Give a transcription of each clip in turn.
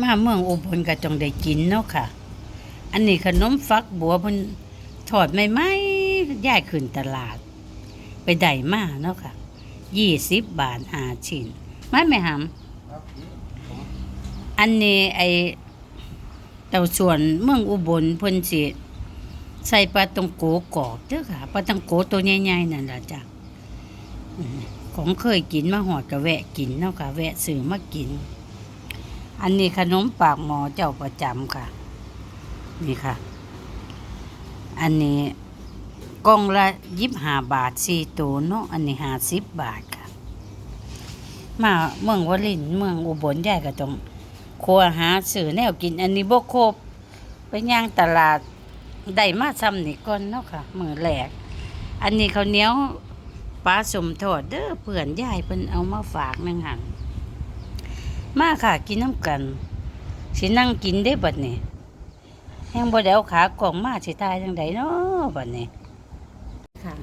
มาเมืองอุบลก็ต้องได้กินเนาะค่ะ อันนี้ขนมฟักบัวเพิ่นทอดใหม่ๆย้ายขึ้นตลาด ไปได้มาเนาะค่ะยี่สิบบาทหาชิ้นไม่ไหมหำอันนี้ไอเต่าส่วนเมืองอุบลเพิ่นสิใส่ปลาตังโกกรอบเด้อค่ะปลาตังโกตัวใหญ่ๆนั่นล่ะจ้ะของเคยกินมาหอดก็แวะกินเนาะค่ะแวะซื้อมากิน อันนี้ขนมปากหมอเจ้าประจำค่ะ นี่ค่ะ อันนี้กล่องละยิบหาบาทสี่ตัวเนาะอันนี้ห้าสิบบาทค่ะ มาเมืองวลินเมืองอุบลใหญ่ก็ต้องครัวหาซื้อแนวกิน อันนี้บ่ครบไปย่างตลาดได้มาซ้ำนี่ก่อนเนาะค่ะมือแรกอันนี้เขาเนี้ยวปลาสมทอดเด้อเพื่อนยายเพิ่นเอามาฝากนั่งหัน มาค่ะกินน้ำกัน สินั่งกินได้บัดนี้แห้งบ่ได้เอาขากล่องมาสิตายจังไดเนาะบัดนี้ค่ะ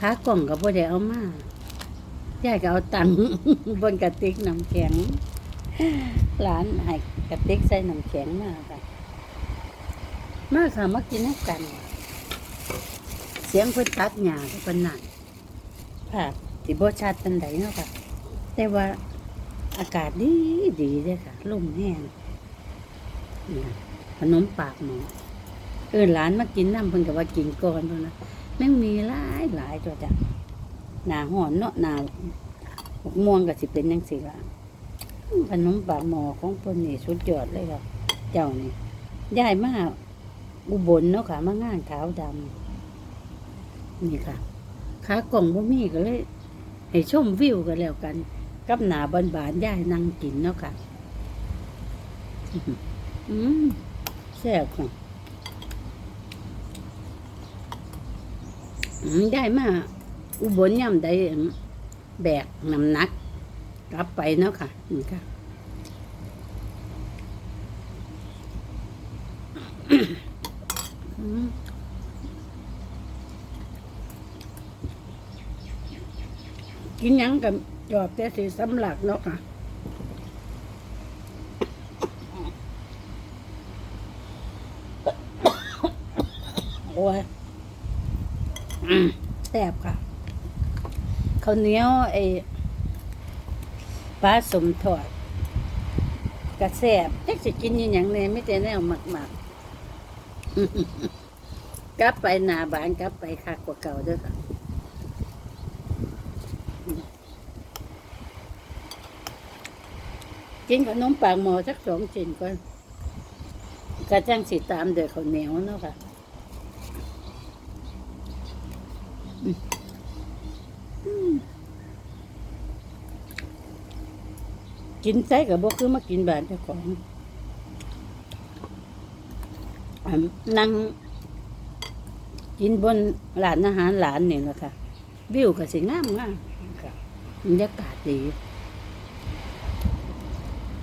ขากล่องก็บ่ได้เอามายายก็เอาตังค์บนกระติกน้ำแข็งหลานให้กระติกใส่น้ำแข็งมาค่ะมาค่ะมากินน้ำกัน เสียงเพิ่นตัดหญ้าก็เพิ่นนั่นค่ะสิบ่ชัดปานใดเนาะค่ะ แต่ว่า อากาศดีดีเด้อค่ะลมแห้งนี่ล่ะขนมปากหมอเออหลานมากินน้ำเพิ่นก็ว่ากินก่อนเพิ่นนะแม่งมีหลายหลายตัวจ้ะหนาหอนเนาะหนาหกม่วงก็สิเป็นจังซี่ล่ะขนมปากหมอของเพิ่นนี่สุดยอดเลยค่ะเจ้านี่ย้ายมาอุบลเนาะค่ะมางานขาวดำนี่ค่ะขากล่องบ่มีก็เลยให้ชมวิวกันแล้วกัน กับหนาบานบานย่ายนั่งกินเนาะค่ะ อืมแซ่บค่ะอืมได้มาอุบลย่ำได้แบกน้ำหนักกลับไปเนาะค่ะนี่ค่ะกินยังกับ จอบแต่สีสำหลักเนาะค่ะโอ้ยแซ่บค่ะข้าวเหนียวไอ้ปลาสมทอดกระแซ่บจักสิกินยังหยังเนี่ยไม่แต่แนวหมักหมักๆกลับไปหนาบานกลับไปคักกว่าเก่าเด้วยค่ะ กินขนมปากหมอสักสองชิ้นก่อนกระจังสีตามเดือข้าวเหนียวเนาะค่ะกินไส้กับบกคือมากินบานเจ้าของนั่งกินบนร้านอาหารหลานเนี่แหละคะวิวก็สิงามงามบรรยากาศดี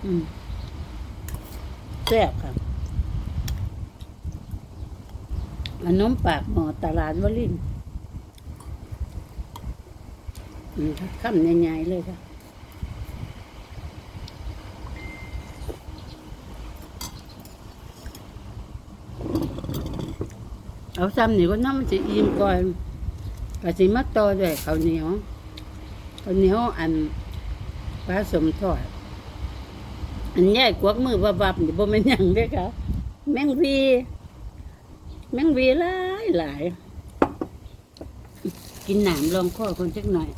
อืมแซ่บค่ะขนมปากหมอตลาดวลินทร์อืมคำใหญ่ๆเลยค่ะเอาซ้ำนี่ก็น้ำมันจะอิ่มก่อนก็สิมาต่อด้วยข้าวเหนียวข้าวเหนียวอันปลาสมทอด อันใหญ่กวักมือวับวับนี่บ่แม่นหยังเด้อค่ะแมงวี แมงวีหลายหลาย กินหนามลองข้อคนจักหน่อย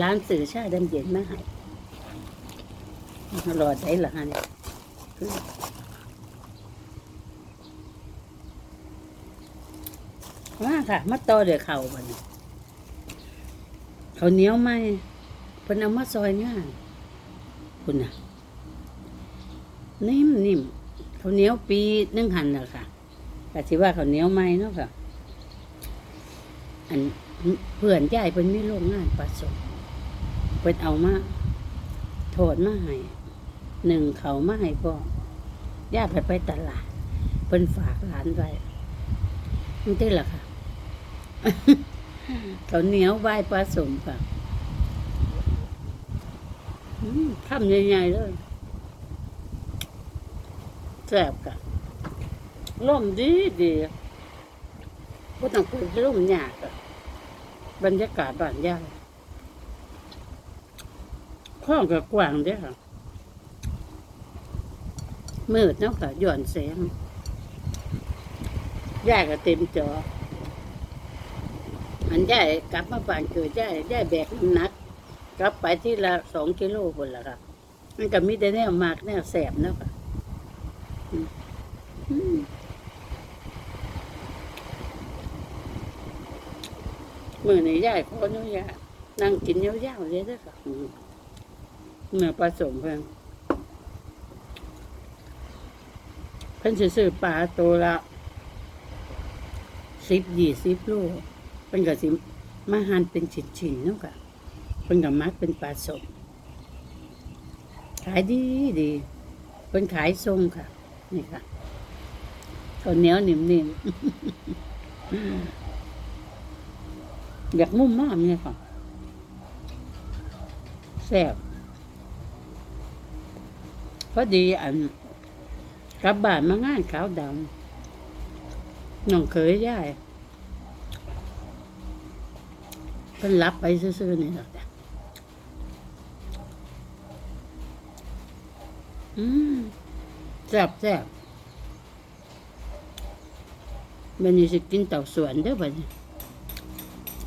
ร้านสื่อชาดำเย็นมาให้รอได้ละฮะเนี่ยมาค่ะมาต่อเดี๋ยวเข่าบันเขาเหนียวไหมเพิ่นเอามาซอยง่าย คุณน่ะ นิ่มนิ่มข้าเนียวปีนึ่งหันน่ะค่ะแต่ที่ว่าเขาเนียวไหมเนาะค่ะ อันเพื่อนยายเพิ่นมีโรงงานผสมเพิ่นเอามาโทษมาให้หนึ่งเขามาให้พ่อย่าไปไปตลาดเพิ่นฝากหลานไว้นี่ได้ละค่ะเขาเหนียวใบผสมค่ะ ทำใหญ่ๆเลยแซ่บกะล่มดีดีก็ต้องเปิดล่มหยากะบรรยากาศบ้านยากข้องกับกว้างเด้ค่ะมืดเนาะค่ะหย่อนแสงย่าก็เต็มจออันย่ายกลับมาบ้านเกิดย่ายย่ายแบกน้ำหนัก กลับไปที่ละสองกิโลคนละค่ะมันก็มีแต่แนวมากแนวแสบเนาะค่ะอืมอืมมื่อนี้ย่ายขออนุญาตนั่งกินยาวๆเลยด้อค่ะเมื่อผสมเพิ่นเพิ่นสิซื้อปลาตัวละสิบยี่สิบโลเพิ่นก็สิมาหั่นเป็นชิ้นๆเนาะค่ะ พิ่นก็มักเป็นปลาสดขายดีดีเพิ่นขายทรงค่ะ นี่ค่ะข้าวเหนียวนิ่มๆอยากมุ่มมากเนี่ยค่ะแซ่บพอดีอันกลับบ้านมางานขาวดำน้องเคยย่ายเพิ่นรับไปซื่อๆนี่แหละจ้ะ อืมแซ่บแซ่บบันนี้สิกินเต่าสวนเด้อบัดนี้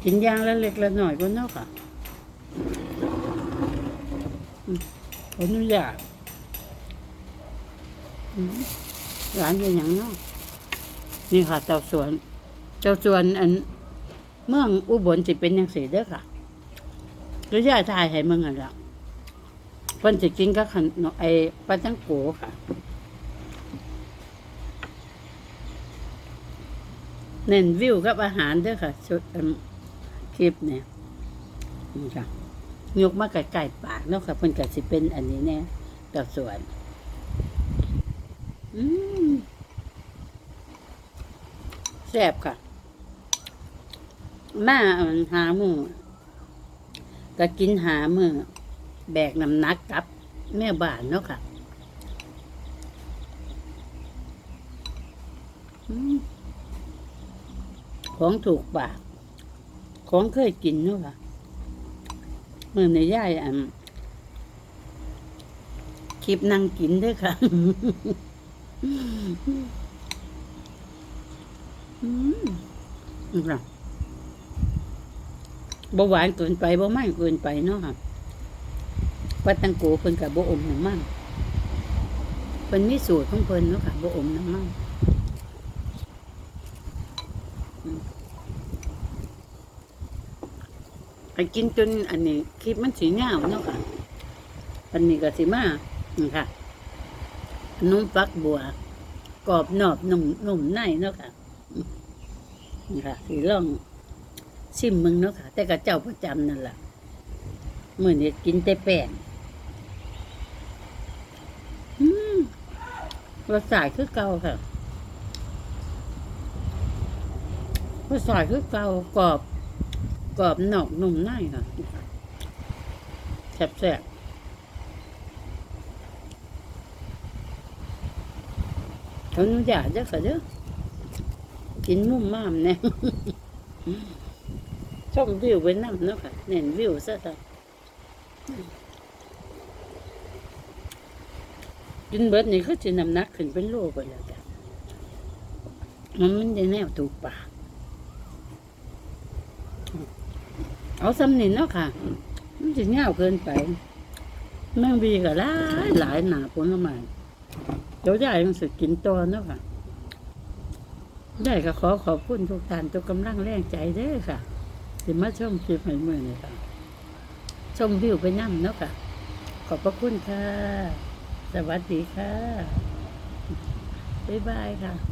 กินย่างละเล็กละหน่อยก็เนาะค่ะอืมขออนุญาตร้านเป็นอย่างเนาะนี่ค่ะเจ้าสวนเจ้าสวนอัน เมืองอุบลสิเป็นยังสีเด้อค่ะหรือย่าทายให้เมืองอันละ เพิ่นสิกินก็ขันไอ้ปลาจังโกค่ะ เน้นวิวกับอาหารด้อค่ะชุดคลิปเนี่ยนี่ค่ะยกมาไก่ๆปากเนาะค่ะเพิ่นก็สิเป็นอันนี้แน่เจ้าสวน อืมแซ่บค่ะ มาหาหมูก็กินหามือ แบกน้ำหนักกลับ แม่บ้านเนาะค่ะของถูกปาก ของเคยกินเนาะค่ะเมื่อในย่ายอันคลิปนั่งกินด้วยค่ะอืมค่ะบ่หวานเกินไปบ่มันเกินไปเนาะค่ะ ปัดตังโกเพิ่นกับบ่อมน้ำมันเพิ่นมีสูตรของเพิ่นเนาะค่ะโบอมน้ำมันอืมไปกินจนอันนี้คลิปมันสีเงาเนาะค่ะอันนี้ก็สิมานะค่ะนุ่มฟักบัวกรอบนอบนุ่มนุ่มในเนาะค่ะนะค่ะสีล่องชิมมึงเนาะค่ะ แต่กับเจ้าประจำนั่นแหละเมื่อนี้กินแต่แป้งอืม รสชาติคือเก่าค่ะรสชาติคือเก่ากรอบกรอบนอกนุ่มในค่ะแซ่บๆเขาอนุญาตเด้อค่ะเด้อกินมุมมามเนี่ยชมวิวไว้นำเนาะค่ะเน้นวิวซะค่ะ กินเบิดนี่เขาจะนำหนักขึ้นเป็นโลไปแล้วจ้ะมันมันได้แนวถูกปากเอาซ้ำนี่เนาะค่ะ มันจะเงาเกินไปแมงบีก็หลายหลายหนาผลไม้เดี๋ยวใหญ่มันสิกินตัวเนาะค่ะได้ก็ขอขอบคุณทุกท่านทุกกำลังแรงใจเด้อค่ะที่มาชมคลิปให้เมื่อนี้ค่ะ ชมวิวไปนั่งเนาะค่ะ ขอบพระคุณค่ะ สวัสดีค่ะ บ๊ายบายค่ะ